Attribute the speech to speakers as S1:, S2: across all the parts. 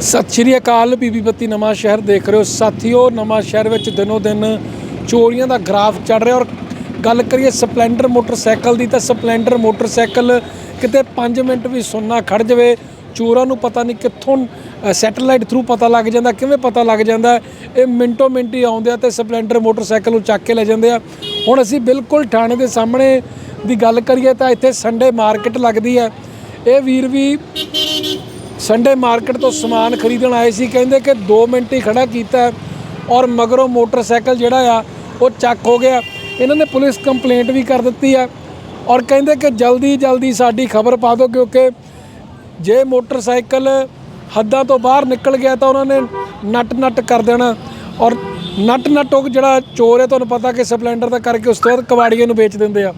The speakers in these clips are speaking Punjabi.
S1: ਸਤਿ ਸ਼੍ਰੀ ਅਕਾਲ, ਬੀਬੀ ਬੱਤੀ ਨਵਾਂ ਸ਼ਹਿਰ ਦੇਖ ਰਹੇ ਹੋ। ਸਾਥੀਓ, ਨਵਾਂ ਸ਼ਹਿਰ ਵਿੱਚ ਦਿਨੋ ਦਿਨ ਚੋਰੀਆਂ ਦਾ ਗ੍ਰਾਫ ਚੜ ਰਿਹਾ ਔਰ ਗੱਲ ਕਰੀਏ ਸਪਲੈਂਡਰ ਮੋਟਰਸਾਈਕਲ ਦੀ, ਤਾਂ ਸਪਲੈਂਡਰ ਮੋਟਰਸਾਈਕਲ ਕਿਤੇ 5 ਮਿੰਟ ਵੀ ਸੁੰਨਾ ਖੜ ਜਾਵੇ, ਚੋਰਾਂ ਨੂੰ ਪਤਾ ਨਹੀਂ ਕਿੱਥੋਂ ਸੈਟਲਾਈਟ ਥਰੂ ਪਤਾ ਲੱਗ ਜਾਂਦਾ, ਕਿਵੇਂ ਪਤਾ ਲੱਗ ਜਾਂਦਾ, ਇਹ ਮਿੰਟੋ ਮਿੰਟ ਹੀ ਆਉਂਦੇ ਆ ਤੇ ਸਪਲੈਂਡਰ ਮੋਟਰਸਾਈਕਲ ਨੂੰ ਚੱਕ ਕੇ ਲੈ ਜਾਂਦੇ ਆ। ਹੁਣ ਅਸੀਂ ਬਿਲਕੁਲ ਥਾਣੇ ਦੇ ਸਾਹਮਣੇ ਦੀ ਗੱਲ ਕਰੀਏ ਤਾਂ ਇੱਥੇ ਸੰਡੇ ਮਾਰਕੀਟ ਲੱਗਦੀ ਹੈ। ਇਹ ਵੀਰ ਵੀ ਸੰਡੇ ਮਾਰਕੀਟ ਤੋਂ ਸਮਾਨ ਖਰੀਦਣ ਆਏ ਸੀ ਕਹਿੰਦੇ ਕਿ 2 ਮਿੰਟ ਹੀ ਖੜਾ ਕੀਤਾ ਔਰ ਮਗਰੋਂ ਮੋਟਰਸਾਈਕਲ ਜਿਹੜਾ ਆ ਉਹ ਚੱਕ ਹੋ ਗਿਆ। ਇਹਨਾਂ ਨੇ ਪੁਲਿਸ ਕੰਪਲੇਂਟ ਵੀ ਕਰ ਦਿੱਤੀ ਆ ਔਰ ਕਹਿੰਦੇ ਕਿ ਜਲਦੀ ਜਲਦੀ ਸਾਡੀ ਖਬਰ ਪਾ ਦਿਓ ਕਿਉਂਕਿ ਜੇ ਮੋਟਰਸਾਈਕਲ ਹੱਦਾਂ ਤੋਂ ਬਾਹਰ ਨਿਕਲ ਗਿਆ ਤਾਂ ਉਹਨਾਂ ਨੇ ਨੱਟ ਨੱਟ ਕਰ ਦੇਣਾ ਔਰ ਨੱਟ ਨੱਟ ਉਹ ਜਿਹੜਾ ਚੋਰ ਹੈ ਤੁਹਾਨੂੰ ਪਤਾ ਕਿ ਸਪਲੈਂਡਰ ਦਾ ਕਰਕੇ ਉਸ ਤੋਂ ਬਾਅਦ ਕਬਾੜੀਏ ਨੂੰ ਵੇਚ ਦਿੰਦੇ ਆ।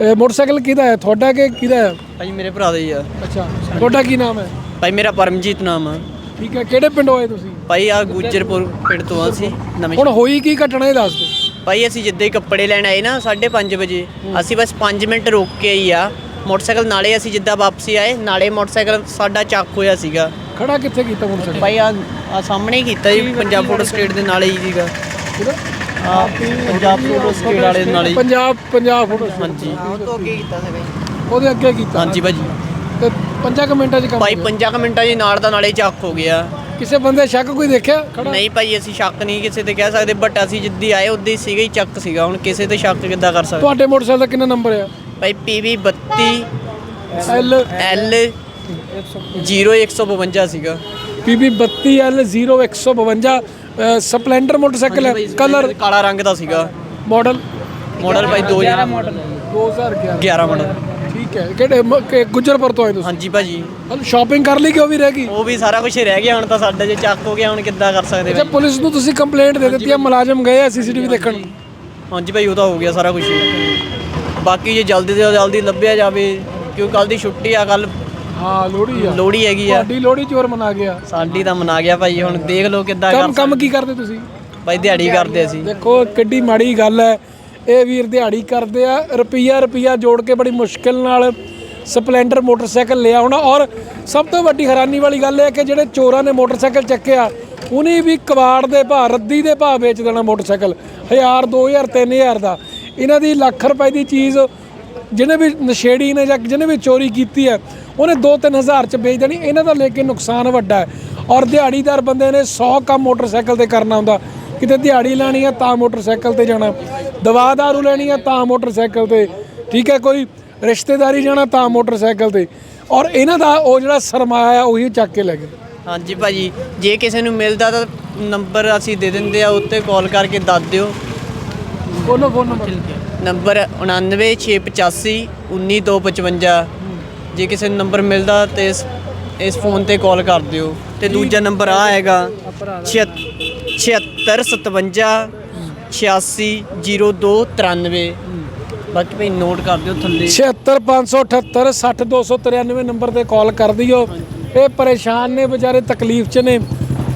S1: ਇਹ ਮੋਟਰਸਾਈਕਲ ਕਿਹਦਾ ਹੈ? ਤੁਹਾਡਾ ਕਿ ਕਿਹਦਾ ਹੈ?
S2: ਭਾਈ ਮੇਰੇ ਭਰਾ ਦਾ ਹੀ ਆ।
S1: ਅੱਛਾ ਤੁਹਾਡਾ ਕੀ ਨਾਮ ਹੈ?
S2: ਭਾਈ ਮੇਰਾ ਪਰਮਜੀਤ ਨਾਮ ਆ।
S1: ਠੀਕ ਹੈ ਕਿਹੜੇ ਪਿੰਡੋਂ ਆਏ ਤੁਸੀਂ?
S2: ਭਾਈ ਆ ਗੁਜਰਪੁਰ ਪਿੰਡ ਤੋਂ ਆ ਅਸੀਂ ਨਵੇਂ
S1: ਹੁਣ ਹੋਈ ਕੀ ਘਟਨਾ ਇਹ ਦੱਸ ਦਿਓ।
S2: ਭਾਈ ਅਸੀਂ ਜਿੱਦਾਂ ਹੀ ਕੱਪੜੇ ਲੈਣ ਆਏ ਨਾ 5:30 ਵਜੇ ਅਸੀਂ ਬਸ 5 ਮਿੰਟ ਰੁਕ ਕੇ ਹੀ ਆ। ਮੋਟਰਸਾਈਕਲ ਨਾਲੇ ਅਸੀਂ ਜਿੱਦਾਂ ਵਾਪਸੀ ਆਏ ਨਾਲੇ ਮੋਟਰਸਾਈਕਲ ਸਾਡਾ ਚੱਕ ਹੋਇਆ ਸੀਗਾ।
S1: ਖੜਾ ਕਿੱਥੇ ਕੀਤਾ ਮੋਟਰਸਾਈਕਲ?
S2: ਭਾਈ ਆ ਆ ਸਾਹਮਣੇ ਹੀ ਕੀਤਾ ਜੀ ਪੰਜਾਬ ਫੋਟੋ ਸਟੇਟ ਦੇ ਨਾਲੇ ਹੀ ਸੀਗਾ? ਆ ਪੰਜਾਬ ਫੋਟੋ ਸਟੇਟ ਵਾਲੇ ਦੇ ਨਾਲੇ।
S1: ਪੰਜਾਬ ਪੰਜਾਬ ਫੋਟੋ
S2: ਹਾਂਜੀ। ਤੋਂ ਅੱਗੇ ਕੀਤਾ ਸੀ
S1: ਉਹਦੇ ਅੱਗੇ ਕੀਤਾ।
S2: ਹਾਂਜੀ ਭਾਜੀ।
S1: ਤੇ ਪੰਜਾਂ ਕੁ ਮਿੰਟਾਂ 'ਚ ਕੰਮ
S2: ਭਾਈ
S1: ਹੋ
S2: 5 ਮਿੰਟਾਂ ਜੀ ਨਾਲ ਦਾ ਨਾਲੇ ਚੱਕ ਹੋ ਗਿਆ।
S1: ਗਿਆ। ਕਿਸੇ ਬੰਦੇ ਸ਼ੱਕ ਕੋਈ ਦੇਖਿਆ ਖੜਾ?
S2: ਨਹੀਂ ਭਾਈ ਅਸੀਂ ਸ਼ੱਕ ਨਹੀਂ ਕਿਸੇ ਤੇ ਕਹਿ ਸਕਦੇ ਬਟ ਅਸੀਂ ਜਿੱਦੀ ਆਏ ਉਦੋਂ ਹੀ ਸੀਗਾ ਹੀ ਚੱਕ ਸੀਗਾ। ਹੁਣ ਕਿਸੇ ਤੇ ਸ਼ੱਕ ਕਿੱਦਾਂ ਕਰ ਸਕਦੇ?
S1: ਤੁਹਾਡੇ ਮੋਟਰਸਾਈਕਲ ਦਾ ਕਿੰਨਾ ਨੰਬਰ ਆ?
S2: ਭਾਈ PV 32
S1: ਐਲ
S2: L 0152 ਸੀਗਾ।
S1: P B 32L 0152 Splendor motorcycle ਹੈ ਕਲਰ?
S2: ਕਾਲਾ ਰੰਗ ਦਾ ਸੀਗਾ।
S1: ਮਾਡਲ?
S2: ਮਾਡਲ ਭਾਈ 2000 ਮਾਡਲ
S1: 2011
S2: 11 ਮਾਡਲ
S1: ਠੀਕ ਹੈ ਕਿਹੜੇ ਮ- ਕਿ ਗੁਜਰਪੁਰ ਤੋਂ ਆਏ ਤੁਸੀਂ?
S2: ਹਾਂਜੀ ਭਾਜੀ।
S1: ਹਲ ਸ਼ਾਪਿੰਗ ਕਰ ਲਈ ਕਿ ਉਹ ਵੀ ਰਹਿ ਗਈ?
S2: ਉਹ ਵੀ ਸਾਰਾ ਕੁਝ ਰਹਿ ਗਿਆ ਹੁਣ ਤਾਂ ਸਾਡਾ ਜੇ ਚੱਕ ਹੋ ਗਿਆ ਹੁਣ ਕਿੱਦਾਂ ਕਰ ਸਕਦੇ
S1: ਅੱਛਾ
S2: ਭਾਈ
S1: ਪੁਲਿਸ ਨੂੰ ਤੁਸੀਂ ਕੰਪਲੇਂਟ ਦੇ ਦਿੱਤੀ ਹੈ ਮੁਲਾਜ਼ਮ ਗਏ ਆ ਸੀਸੀਟੀਵੀ ਦੇਖਣ।
S2: ਹਾਂਜੀ ਭਾਈ ਉਹ ਤਾਂ ਹੋ ਗਿਆ ਸਾਰਾ ਕੁਝ ਬਾਕੀ ਜੇ ਜਲਦੀ ਤੋਂ ਜਲਦੀ ਲੱਭਿਆ ਜਾਵੇ ਕਿਉਂ ਕੱਲ ਦੀ ਛੁੱਟੀ ਆ ਕੱਲ
S1: ਹਾਂ ਲੋੜੀ ਆ।
S2: ਲੋਹੜੀ ਹੈਗੀ ਆ।
S1: ਤੁਹਾਡੀ ਲੋੜੀ ਚੋਰ ਮਨਾ ਗਿਆ।
S2: ਸਾਡੀ ਤਾਂ ਮਨਾ ਗਿਆ ਭਾਈ ਹੁਣ ਦੇਖ ਲਓ ਕਿੱਦਾਂ
S1: ਕੰਮ
S2: ਕਰ
S1: ਕੰਮ ਕੀ ਕਰਦੇ ਤੁਸੀਂ?
S2: ਭਾਈ ਦਿਹਾੜੀ ਕਰਦੇ ਅਸੀਂ।
S1: ਦੇਖੋ ਕਿੱਡੀ ਮਾੜੀ ਗੱਲ ਹੈ। ਇਹ ਵੀਰ ਦਿਹਾੜੀ ਕਰਦੇ ਆ, ਰੁਪਈਆ ਰੁਪਈਆ ਜੋੜ ਕੇ ਬੜੀ ਮੁਸ਼ਕਿਲ ਨਾਲ ਸਪਲੈਂਡਰ ਮੋਟਰਸਾਈਕਲ ਲਿਆ ਹੋਣਾ। ਔਰ ਸਭ ਤੋਂ ਵੱਡੀ ਹੈਰਾਨੀ ਵਾਲੀ ਗੱਲ ਇਹ ਹੈ ਕਿ ਜਿਹੜੇ ਚੋਰਾਂ ਨੇ ਮੋਟਰਸਾਈਕਲ ਚੱਕਿਆ, ਉਹਨੇ ਵੀ ਕਵਾੜ ਦੇ ਭਾਅ, ਰੱਦੀ ਦੇ ਭਾਅ ਵੇਚ ਦੇਣਾ ਮੋਟਰਸਾਈਕਲ। 1000 2000 3000 ਦਾ। ਇਹਨਾਂ ਦੀ ਲੱਖ ਰੁਪਏ ਦੀ ਚੀਜ਼ ਜਿਹਨੇ ਵੀ ਨਸ਼ੇੜੀ ਨੇ ਜਾਂ ਜਿਹਨੇ ਵੀ ਚੋਰੀ ਕੀਤੀ ਹੈ, ਉਹਨੇ 2-3000 ਚ ਵੇਚ ਦੇਣੀ। ਇਹਨਾਂ ਦਾ ਲੇਕਿਨ ਨੁਕਸਾਨ ਵੱਡਾ ਹੈ। ਔਰ ਦਿਹਾੜੀਦਾਰ ਬੰਦੇ ਨੇ 100 ਕੰਮ ਮੋਟਰਸਾਈਕਲ ਤੇ ਕਰਨਾ ਹੁੰਦਾ। ਕਿਤੇ ਦਿਹਾੜੀ ਲੈਣੀ ਹੈ ਤਾਂ ਮੋਟਰਸਾਈਕਲ ਤੇ ਜਾਣਾ। ਦਵਾ ਦਾਰੂ ਲੈਣੀ ਹੈ ਤਾਂ ਮੋਟਰਸਾਈਕਲ ਤੇ। ਠੀਕ ਹੈ ਕੋਈ ਰਿਸ਼ਤੇਦਾਰੀ ਜਾਣਾ ਤਾਂ ਮੋਟਰਸਾਈਕਲ ਤੇ। ਔਰ ਇਹਨਾਂ ਦਾ ਉਹ ਜਿਹੜਾ ਸਰਮਾਇਆ ਆ ਉਹੀ ਚੱਕ ਕੇ ਲੈ ਗਏ।
S2: ਹਾਂਜੀ ਭਾਜੀ ਜੇ ਕਿਸੇ ਨੂੰ ਮਿਲਦਾ ਤਾਂ ਨੰਬਰ ਅਸੀਂ ਦੇ ਦਿੰਦੇ ਆ ਉੱਤੇ ਕਾਲ ਕਰਕੇ ਦੱਸ ਦਿਓ।
S1: ਬੋਲੋ ਫੋਨ ਨੰਬਰ
S2: ਨੰਬਰ 99685 19255 ਜੇ ਕਿਸੇ ਨੂੰ ਨੰਬਰ ਮਿਲਦਾ ਤੇ ਇਸ ਇਸ ਫੋਨ ਤੇ ਕਾਲ ਕਰ ਦਿਓ। ਤੇ ਦੂਜਾ ਨੰਬਰ ਆ ਹੈਗਾ 7657 860293 ਬਾਕੀ ਭਾਈ ਨੋਟ ਕਰ ਦਿਓ ਥੱਲੇ।
S1: 76578 60293 ਨੰਬਰ ਤੇ ਕਾਲ ਕਰ ਦਿਓ। ਇਹ ਪਰੇਸ਼ਾਨ ਨੇ, ਵਿਚਾਰੇ ਤਕਲੀਫ 'ਚ ਨੇ।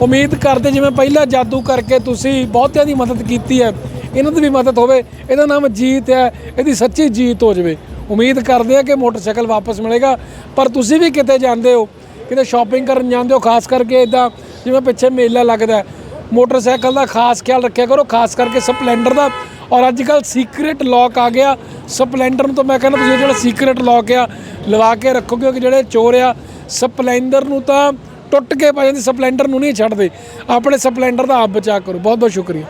S1: ਉਮੀਦ ਕਰਦੇ ਜਿਵੇਂ ਪਹਿਲਾਂ ਜਾਦੂ ਕਰਕੇ ਤੁਸੀਂ ਬਹੁਤਿਆਂ ਦੀ ਮਦਦ ਕੀਤੀ ਹੈ। ਇਹਨਾਂ ਦੀ ਵੀ ਮਦਦ ਹੋਵੇ। ਇਹਦਾ ਨਾਮ ਜੀਤ ਹੈ। ਇਹਦੀ ਸੱਚੀ ਜੀਤ ਹੋ ਜਾਵੇ। ਉਮੀਦ ਕਰਦੇ ਆ ਕਿ ਮੋਟਰਸਾਈਕਲ ਵਾਪਸ ਮਿਲੇਗਾ। ਪਰ ਤੁਸੀਂ ਵੀ ਕਿਤੇ ਜਾਂਦੇ ਹੋ, ਕਿਤੇ ਸ਼ਾਪਿੰਗ ਕਰਨ ਜਾਂਦੇ ਹੋ, ਖਾਸ ਕਰਕੇ ਇਦਾਂ ਜਿਵੇਂ ਪਿੱਛੇ ਮੇਲਾ ਲੱਗਦਾ ਮੋਟਰਸਾਈਕਲ ਦਾ ਖਾਸ ਖਿਆਲ ਰੱਖਿਆ ਕਰੋ, ਖਾਸ ਕਰਕੇ ਸਪਲੈਂਡਰ ਦਾ। ਔਰ ਅੱਜ ਕੱਲ ਸੀਕ੍ਰੀਟ ਲੌਕ ਆ ਗਿਆ। ਸਪਲੈਂਡਰ ਨੂੰ ਤਾਂ ਮੈਂ ਕਹਿੰਦਾ ਤੁਸੀਂ ਜਿਹੜਾ ਸੀਕ੍ਰੀਟ ਲੌਕ ਆ, ਲਵਾ ਕੇ ਰੱਖੋ ਕਿਉਂਕਿ ਜਿਹੜੇ ਚੋਰ ਆ, ਸਪਲੈਂਡਰ ਨੂੰ ਤਾਂ ਟੁੱਟ ਕੇ ਪੈ ਜਾਂਦੀ, ਸਪਲੈਂਡਰ ਨੂੰ ਨਹੀਂ ਛੱਡਦੇ। ਆਪਣੇ ਸਪਲੈਂਡਰ ਦਾ ਆਪ ਬਚਾ ਕਰੋ। ਬਹੁਤ ਬਹੁਤ ਸ਼ੁਕਰੀਆ।